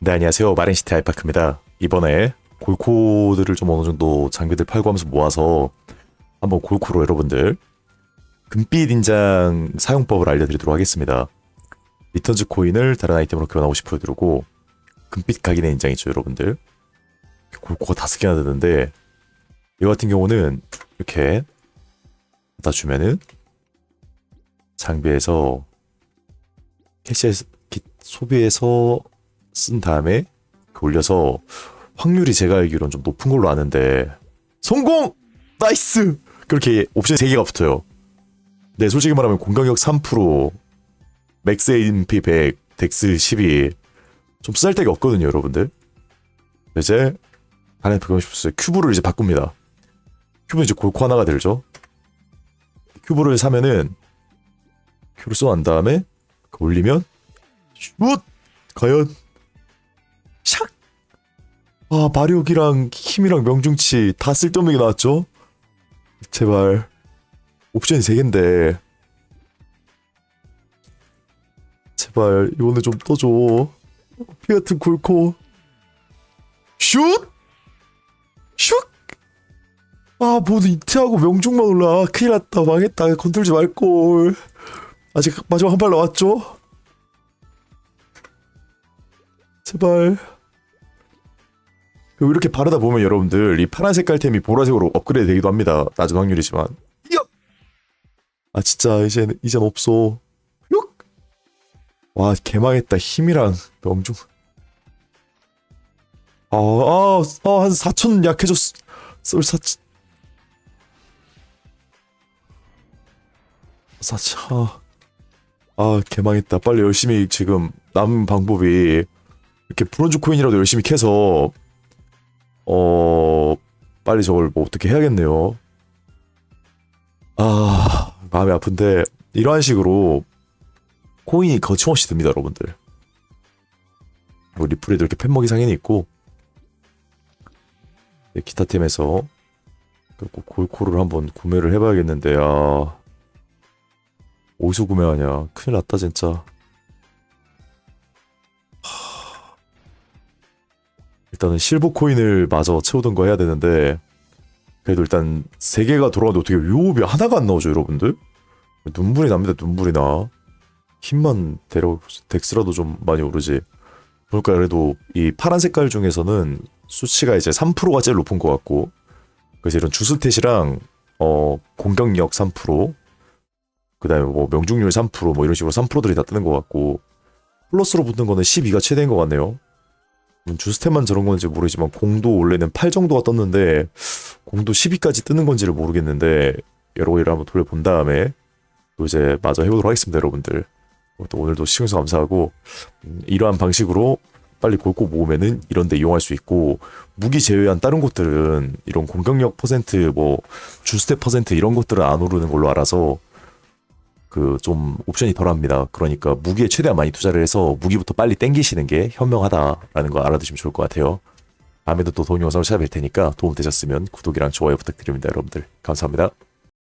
네 안녕하세요. 마린시티 알파크입니다. 이번에 골코들을 좀 어느 정도 장비들 팔고 하면서 모아서 한번 골코로 여러분들 금빛 인장 사용법을 알려드리도록 하겠습니다. 리턴즈 코인을 다른 아이템으로 교환하고 싶어 들고 금빛 각인의 인장이죠 여러분들. 골코가 다섯 개나 되는데 이거 같은 경우는 이렇게 갖다 주면은 장비에서 캐시에서 기- 소비해서 쓴 다음에 그 올려서 확률이 제가 알기로는 좀 높은 걸로 아는데 성공! 나이스! 그렇게 옵션 3개가 붙어요 네 솔직히 말하면 공격력 3% 맥스 MP 100 덱스 12좀 쓸데가 없거든요 여러분들 이제 하나 바꾸고 싶었어요 큐브를 이제 바꿉니다 큐브 이제 골코 하나가 들죠 큐브를 사면은 큐브를 쏘난 다음에 그 올리면 슛! 과연 샥! 아 마력이랑 힘이랑 명중치 다 쓸데없는 게 나왔죠? 제발. 옵션이 3개인데. 제발 이거는 좀 떠줘. 피 같은 골코. 슛! 슛! 아 모두 이트하고 명중만 올라. 큰일 났다. 망했다. 건들지 말걸. 아직 마지막 한 발 나왔죠? 제발 그리고 이렇게 바르다 보면 여러분들 이 파란 색깔 템이 보라색으로 업그레이드 되기도 합니다. 낮은 확률이지만. 이야! 아 진짜 이젠 이젠 없어. 육! 와 개망했다. 힘이랑 명중 아아한 4천 약해졌어 쏠 4천 4천 아. 개망했다. 빨리 열심히 지금 남은 방법이 이렇게 브론즈 코인이라도 열심히 캐서 어 빨리 저걸 뭐 어떻게 해야겠네요. 아 마음이 아픈데 이러한 식으로 코인이 거침없이 듭니다, 여러분들. 그리고 리플에도 이렇게 팬먹이 상인이 있고 네, 기타 그리고 골코를 한번 구매를 해봐야겠는데 아 어디서 구매하냐 큰일 났다 진짜. 일단은 실버 코인을 마저 채우던가 해야 되는데 그래도 일단 세 개가 돌아가는데 어떻게 요업이 하나가 안 나오죠 여러분들? 눈물이 납니다 눈물이 나. 힘만 데려 덱스라도 좀 많이 오르지. 그러니까 그래도 이 파란 색깔 중에서는 수치가 이제 3%가 제일 높은 것 같고 그래서 이런 주스탯이랑 어 공격력 3% 그다음에 뭐 명중률 3%뭐 이런 식으로 3%들이 다 뜨는 것 같고 플러스로 붙는 거는 12가 최대인 것 같네요. 음, 주스템만 저런 건지 모르지만 공도 원래는 8 정도가 떴는데 공도 12까지 뜨는 건지를 모르겠는데 여러 가지를 한번 돌려본 다음에 또 이제 마저 해보도록 하겠습니다 여러분들. 또 오늘도 시청해주셔서 감사하고 음, 이러한 방식으로 빨리 골고 모으면은 이런 데 이용할 수 있고 무기 제외한 다른 곳들은 이런 공격력 퍼센트 뭐 주스텝 퍼센트 이런 것들은 안 오르는 걸로 알아서 그 좀 옵션이 덜합니다. 그러니까 무기에 최대한 많이 투자를 해서 무기부터 빨리 땡기시는 게 현명하다라는 거 알아두시면 좋을 것 같아요. 다음에도 또 도움 영상을 찾아뵐 테니까 도움 되셨으면 구독이랑 좋아요 부탁드립니다, 여러분들. 감사합니다.